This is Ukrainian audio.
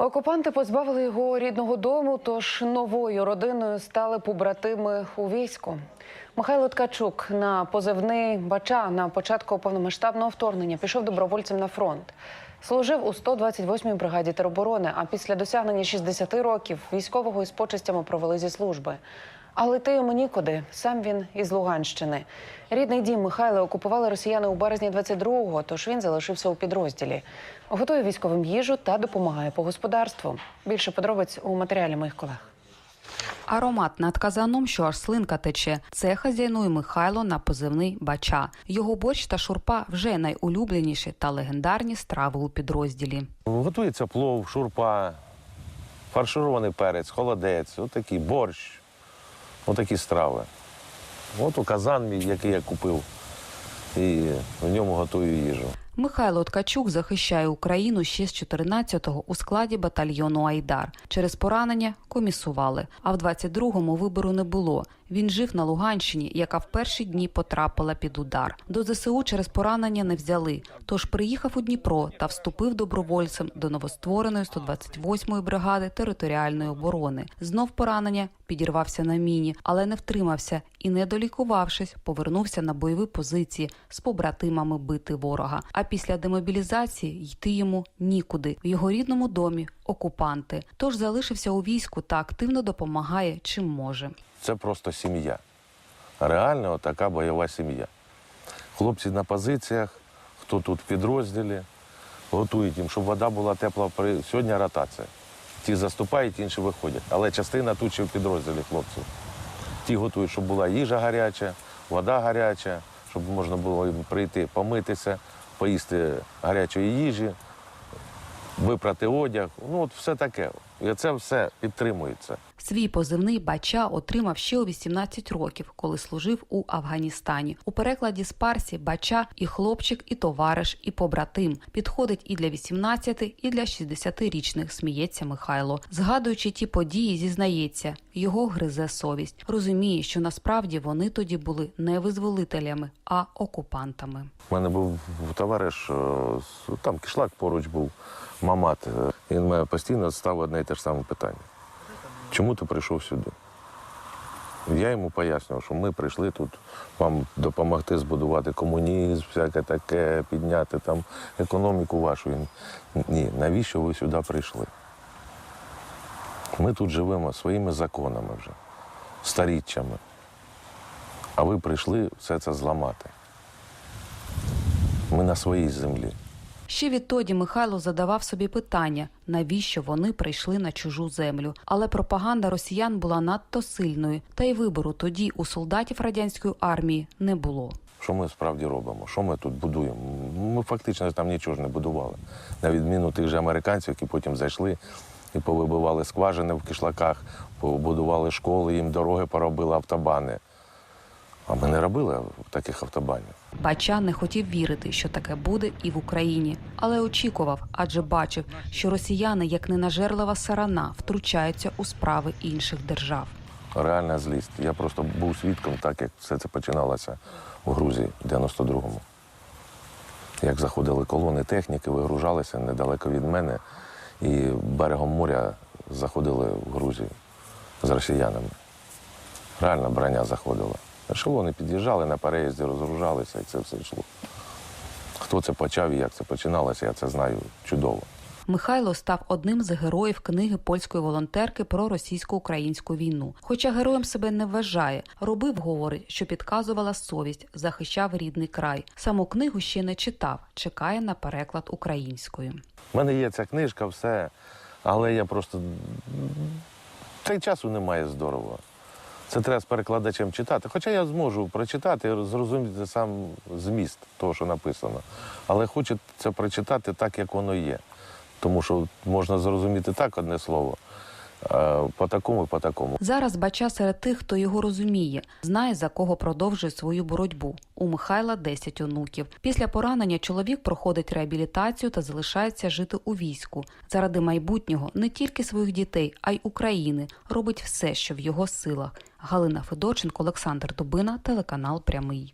Окупанти позбавили його рідного дому, тож новою родиною стали побратими у війську. Михайло Ткачук на позивний Бача на початку повномасштабного вторгнення пішов добровольцем на фронт. Служив у 128-й бригаді тероборони, а після досягнення 60 років військового із почестями провели зі служби. Але йти йому нікуди. Сам він із Луганщини. Рідний дім Михайла окупували росіяни у березні 22-го, тож він залишився у підрозділі. Готує військовим їжу та допомагає по господарству. Більше подробиць у матеріалі моїх колег. Аромат над казаном, що аж слинка тече. Це хазяйнує Михайло на позивний бача. Його борщ та шурпа вже найулюбленіші та легендарні страви у підрозділі. Готується плов, шурпа, фарширований перець, холодець, отакий борщ, отакі страви. От у казан який я купив, і в ньому готую їжу. Михайло Ткачук захищає Україну ще з 14-го у складі батальйону Айдар. Через поранення комісували. А в 22-му вибору не було. Він жив на Луганщині, яка в перші дні потрапила під удар. До ЗСУ через поранення не взяли. Тож приїхав у Дніпро та вступив добровольцем до новоствореної 128-ї бригади територіальної оборони. Знов поранення підірвався на міні, але не втримався і, не долікувавшись, повернувся на бойові позиції з побратимами бити ворога. А після демобілізації йти йому нікуди. В його рідному домі окупанти. Тож залишився у війську та активно допомагає чим може. Це просто сім'я. Реально така бойова сім'я. Хлопці на позиціях, хто тут в підрозділі, готують їм, щоб вода була тепла. Сьогодні ротація. Ті заступають, інші виходять. Але частина тут ще в підрозділі хлопців. Ті готують, щоб була їжа гаряча, вода гаряча, щоб можна було їм прийти, помитися, поїсти гарячої їжі, випрати одяг. Ну, от все таке. І це все підтримується. Свій позивний бача отримав ще у 18 років, коли служив у Афганістані. У перекладі з парсі бача і хлопчик, і товариш, і побратим. Підходить і для 18, і для 60-річних, сміється Михайло. Згадуючи ті події, зізнається, його гризе совість. Розуміє, що насправді вони тоді були не визволителями, а окупантами. У мене був товариш, е, там кишлак поруч був, мамат. Е, Він мене постійно ставив одне те ж саме питання. Чому ти прийшов сюди? Я йому пояснював, що ми прийшли тут вам допомогти збудувати комунізм, всяке таке, підняти там економіку вашу. Ні, навіщо ви сюди прийшли? Ми тут живемо своїми законами вже, старіччями. А ви прийшли все це зламати. Ми на своїй землі. Ще відтоді Михайло задавав собі питання, навіщо вони прийшли на чужу землю. Але пропаганда росіян була надто сильною, та й вибору тоді у солдатів радянської армії не було. Що ми справді робимо? Що ми тут будуємо? Ми фактично там нічого ж не будували. На відміну тих же американців, які потім зайшли і повибивали скважини в кишлаках, побудували школи, їм дороги поробили, автобани. А ми не робили таких автобанів. Бача не хотів вірити, що таке буде і в Україні, але очікував, адже бачив, що росіяни, як ненажерлива сарана, втручаються у справи інших держав. Реальна злість. Я просто був свідком, так як все це починалося у Грузії в 92-му. Як заходили колони техніки, вигружалися недалеко від мене, і берегом моря заходили в Грузію з росіянами. Реальна броня заходила. Ешелони під'їжджали на переїзді, розгружалися, і це все йшло. Хто це почав і як це починалося, я це знаю чудово. Михайло став одним з героїв книги польської волонтерки про російсько-українську війну. Хоча героєм себе не вважає, робив, говорить, що підказувала совість, захищав рідний край. Саму книгу ще не читав, чекає на переклад українською. У мене є ця книжка, все, але я просто. Та й часу немає здорово. Це треба з перекладачем читати. Хоча я зможу прочитати і зрозуміти сам зміст того, що написано. Але хочеться прочитати так, як воно є. Тому що можна зрозуміти так одне слово, по такому по такому. Зараз бача серед тих, хто його розуміє, знає за кого продовжує свою боротьбу. У Михайла 10 онуків. Після поранення чоловік проходить реабілітацію та залишається жити у війську. Заради майбутнього не тільки своїх дітей, а й України робить все, що в його силах. Галина Федорченко, Олександр Дубина, телеканал Прямий.